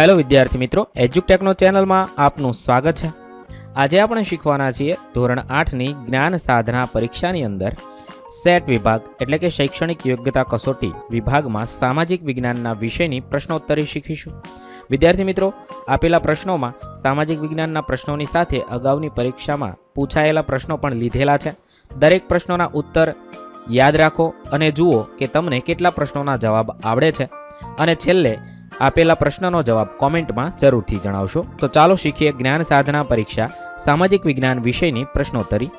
Hello વિદ્યાર્થી મિત્રો એજ્યુટેકનો ચેનલમાં આપનું સ્વાગત છે. આજે આપણે શીખવાના છીએ ધોરણ આઠની જ્ઞાન સાધના પરીક્ષાની અંદર સેટ વિભાગ, એટલે કે શૈક્ષણિક યોગ્યતા કસોટી વિભાગમાં સામાજિક વિજ્ઞાનના વિષયની પ્રશ્નોત્તરી શીખીશું. વિદ્યાર્થી મિત્રો, આપેલા પ્રશ્નોમાં સામાજિક વિજ્ઞાનના પ્રશ્નોની સાથે અગાઉની પરીક્ષામાં પૂછાયેલા પ્રશ્નો પણ લીધેલા છે. દરેક પ્રશ્નોના ઉત્તર યાદ રાખો અને જુઓ કે તમને કેટલા પ્રશ્નોના જવાબ આવડે છે. અને છેલ્લે આપેલા પ્રશ્નનો જવાબ કોમેન્ટમાં જરૂરથી જણાવશો. તો ચાલો શીખીએ જ્ઞાન સાધના પરીક્ષા સામાજિક વિજ્ઞાન વિષયની પ્રશ્નોત્તરી.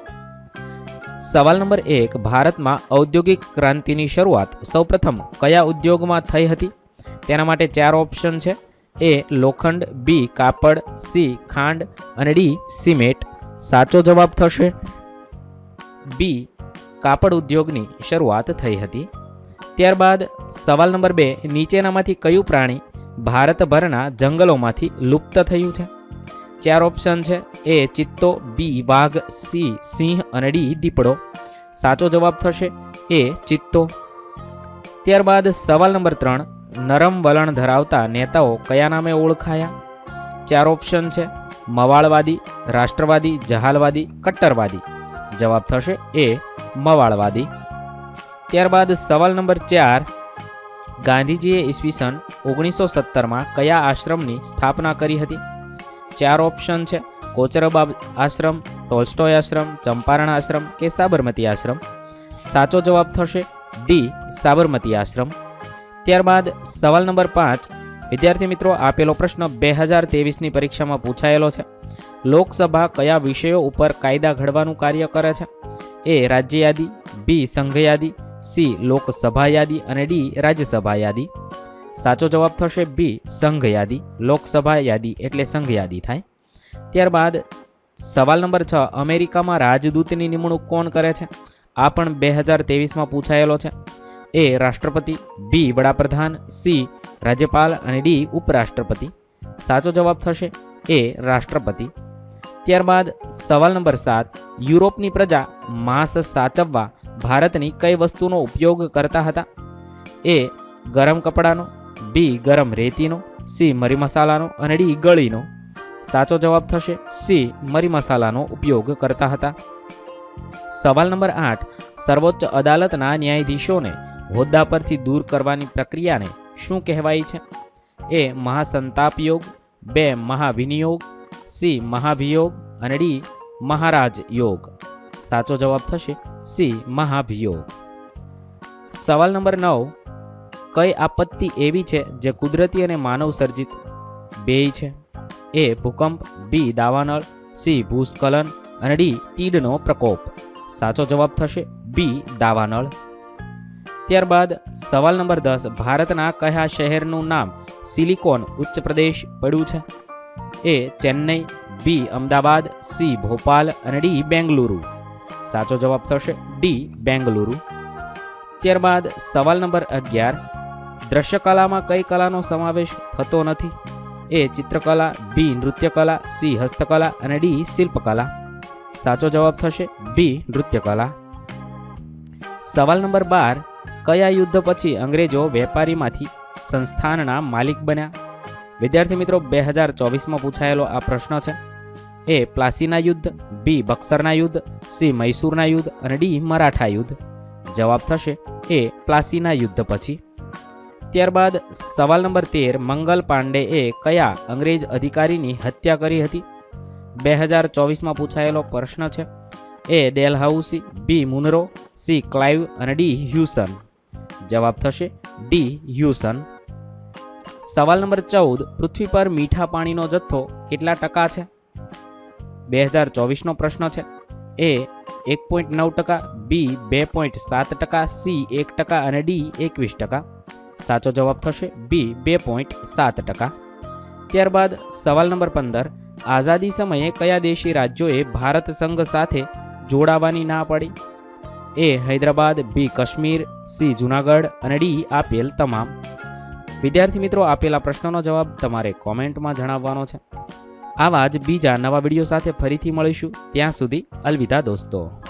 સવાલ નંબર એક, ભારતમાં ઔદ્યોગિક ક્રાંતિની શરૂઆત સૌપ્રથમ કયા ઉદ્યોગમાં થઈ હતી? તેના માટે ચાર ઓપ્શન છે. એ, લોખંડ, બી, કાપડ, સી, ખાંડ અને ડી, સિમેન્ટ. સાચો જવાબ થશે. બી, કાપડ ઉદ્યોગની શરૂઆત થઈ હતી. ત્યારબાદ સવાલ નંબર બે, નીચેનામાંથી કયું પ્રાણી ભારતભરના જંગલોમાંથી લુપ્ત થયું છે. ચાર ઓપ્શન છે. એ ચિત્તો બી વાઘ સી સિંહ અને ડી દીપડો. સાચો જવાબ થશે એ ચિત્તો. ત્યારબાદ સવાલ નંબર ત્રણ. નરમ વલણ ધરાવતા નેતાઓ કયા નામે ઓળખાયા? ચાર ઓપ્શન છે. મવાળવાદી, રાષ્ટ્રવાદી, જહાલવાદી, કટ્ટરવાદી. જવાબ થશે એ મવાળવાદી. ત્યારબાદ સવાલ નંબર ચાર. ગાંધીજીએ ઈસવીસન ઓગણીસો સત્તરમાં કયા આશ્રમની સ્થાપના કરી હતી? ચાર ઓપ્શન છે. કોચરબાબ આશ્રમ, ટોલ્સ્ટોય આશ્રમ, ચંપારણ આશ્રમ કે સાબરમતી આશ્રમ? સાચો જવાબ થશે ડી, સાબરમતી આશ્રમ. ત્યારબાદ સવાલ નંબર પાંચ. વિદ્યાર્થી મિત્રો, આપેલો પ્રશ્ન બે હજાર તેવીસની પરીક્ષામાં પૂછાયેલો છે. લોકસભા કયા વિષયો ઉપર કાયદા ઘડવાનું કાર્ય કરે છે? એ, રાજ્ય યાદી, બી, સંઘ યાદી, સી, લોકસભા યાદી અને ડી, રાજ્યસભા યાદી. સાચો જવાબ થશે બી, સંઘ યાદી, લોકસભા યાદી એટલે સંઘ યાદી થાય. ત્યારબાદ સવાલ નંબર છ, અમેરિકામાં રાજદૂતની નિમણૂક કોણ કરે છે? આ પણ બે હજાર તેવીસમાં પૂછાયેલો છે. એ, રાષ્ટ્રપતિ, બી, વડાપ્રધાન, સી, રાજ્યપાલ અને ડી, ઉપરાષ્ટ્રપતિ. સાચો જવાબ થશે એ, રાષ્ટ્રપતિ. ત્યારબાદ સવાલ નંબર સાત, યુરોપની પ્રજા માંસ સાચવવા ભારતની કઈ વસ્તુનો ઉપયોગ કરતા હતા? એ, ગરમ કપડાનો બી ગરમ રેતીનો સી મરી મસાલાનો અને ડી ગળીનો. સાચો જવાબ થશે સી મરી મસાલાનો ઉપયોગ કરતા હતા. સવાલ નંબર આઠ, સર્વોચ્ચ અદાલતના ન્યાયાધીશોને હોદ્દા પરથી દૂર કરવાની પ્રક્રિયાને શું કહેવાય છે? એ મહાસંતાપ યોગ બે મહાવિનિયોગ સી મહાભિયોગ અને ડી મહારાજ યોગ. સાચો જવાબ થશે સી મહાભિયોગ. સવાલ નંબર નવ કઈ આપત્તિ એવી છે જે કુદરતી અને માનવ સર્જિત? બેય છે. એ ભૂકંપ, બી દાવાનળ, સી ભૂસ્ખલન, અને ડી તીડનો પ્રકોપ. સાચો જવાબ થશે બી દાવાનળ. ત્યારબાદ સવાલ નંબર દસ, ભારતના કયા શહેરનું નામ સિલિકોન ઉચ્ચ પ્રદેશ પડ્યું છે? A Chennai, B Ahmedabad, C Bhopal, અને ડી બેંગલુરુ. સાચો જવાબ થશે ડી બેંગલુરુ. ત્યારબાદ સવાલ નંબર અગિયાર દ્રશ્યકલામાં કઈ કલાનો સમાવેશ થતો નથી? એ ચિત્રકલા, બી નૃત્યકલા, સી હસ્તકલા અને ડી શિલ્પકલા. સાચો જવાબ થશે બી નૃત્યકલા. સવાલ નંબર બાર, કયા યુદ્ધ પછી અંગ્રેજો વેપારીમાંથી સંસ્થાનના માલિક બન્યા? વિદ્યાર્થી મિત્રો, બે હજાર ચોવીસમાં પૂછાયેલો આ પ્રશ્ન છે. એ પ્લાસીના યુદ્ધ, બી બક્સરના યુદ્ધ, સી મૈસૂરના યુદ્ધ અને ડી મરાઠા યુદ્ધ. જવાબ થશે એ પ્લાસીના યુદ્ધ પછી. ત્યારબાદ સવાલ નંબર તેર, મંગલ પાંડેએ કયા અંગ્રેજ અધિકારીની હત્યા કરી હતી? બે હજાર ચોવીસમાં પૂછાયેલો પ્રશ્ન છે. A, Dalhousie, B, Munro, C, Clive અને ડી, હ્યુસન. જવાબ થશે ડી, હ્યુસન. સવાલ નંબર ચૌદ, પૃથ્વી પર મીઠા પાણીનો જથ્થો કેટલા ટકા છે? બે હજાર ચોવીસનો પ્રશ્ન છે. એ, એક પોઈન્ટ નવ ટકા, બી, બે પોઈન્ટ સાત ટકા, સી, એક ટકા અને ડી, એકવીસ ટકા. સાચો જવાબ થશે બી, બે પોઈન્ટ સાત ટકા. ત્યારબાદ સવાલ નંબર પંદર, આઝાદી સમયે કયા દેશી રાજ્યોએ ભારત સંઘ સાથે જોડાવાની ના પડી? A, Hyderabad, B, Kashmir, C, Junagadh અને ડી, આપેલ તમામ. વિદ્યાર્થી મિત્રો, આપેલા પ્રશ્નોનો જવાબ તમારે કોમેન્ટમાં જણાવવાનો છે. આવા જ બીજા નવા વીડિયો સાથે ફરીથી મળીશું. ત્યાં સુધી અલવિદા દોસ્તો.